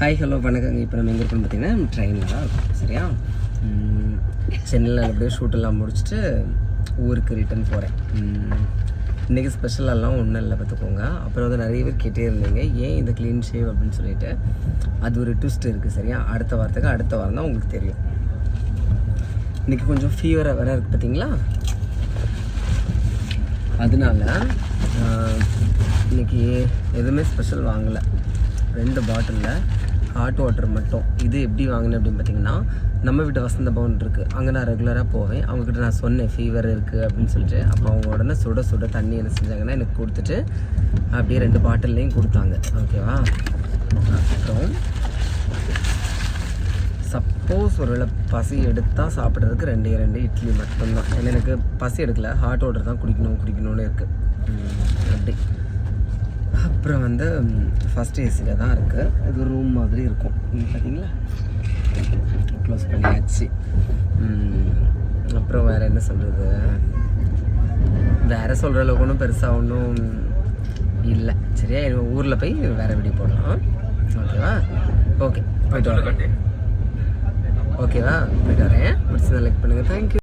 Hi hello வணக்கங்க. இப்போ நம்ம எங்கே இருக்கோம்னு பார்த்தீங்கன்னா ட்ரெயினில் தான் இருக்கோம். சரியா? சென்னையில் அப்படியே ஷூட்டெல்லாம் முடிச்சுட்டு ஊருக்கு ரிட்டர்ன் போகிறேன் இன்றைக்கி ஸ்பெஷலெல்லாம் ஒன்றும் இல்லை பார்த்துக்கோங்க அப்புறம் வந்து நிறைய பேர் கேட்டே இருந்தீங்க ஏன் இந்த க்ளீன் ஷேவ் அப்படின்னு சொல்லிட்டு. அது ஒரு ட்விஸ்ட் இருக்குது சரியா? அடுத்த வாரத்துக்கு அடுத்த வாரம் தான் உங்களுக்கு தெரியும். இன்றைக்கி கொஞ்சம் ஃபீவராக வேறு இருக்குது பார்த்தீங்களா அதனால இன்றைக்கி எதுவுமே ஸ்பெஷல் வாங்கலை. ரெண்டு பாட்டிலில் ஹாட் வாட்டர் மட்டும். இது எப்படி வாங்கினேன் அப்படின்னு பார்த்தீங்கன்னா நம்ம வீட்டு வசந்த பவன் இருக்குது அங்கே நான் ரெகுலராக போவேன். அவங்கக்கிட்ட நான் சொன்னேன் ஃபீவர் இருக்குது அப்படின்னு சொல்லிட்டு. அப்போ அவங்க உடனே சுட சுட தண்ணி என்ன செஞ்சாங்கன்னா எனக்கு கொடுத்துட்டு அப்படியே ரெண்டு பாட்டில்லையும் கொடுத்தாங்க. ஓகேவா அப்புறம் சப்போஸ் ஒருவேளை பசி எடுத்தால் சாப்பிட்றதுக்கு ரெண்டே ரெண்டு இட்லி மட்டும்தான். ஏன்னா எனக்கு பசி எடுக்கல. ஹாட் வாட்டர் தான் குடிக்கணும் குடிக்கணும்னு இருக்குது அப்புறம் வந்து ஃபஸ்ட் ஏசியில் தான் இருக்குது இது ரூம் மாதிரி இருக்கும். பார்த்தீங்களா க்ளோஸ் பண்ணியாச்சு. அப்புறம் வேறு என்ன சொல்கிறது வேறு சொல்கிற அளவுக்கு ஒன்றும் பெருசாக ஒன்றும் இல்லை. சரியா? ஊரில் போய் வேறு வீடியோ போடலாம். ஓகேவா ஓகே போயிட்டு வரேன். ஓகேவா போயிட்டு வரேன். பிடிச்சதை லைக் பண்ணுங்கள் தேங்க்யூ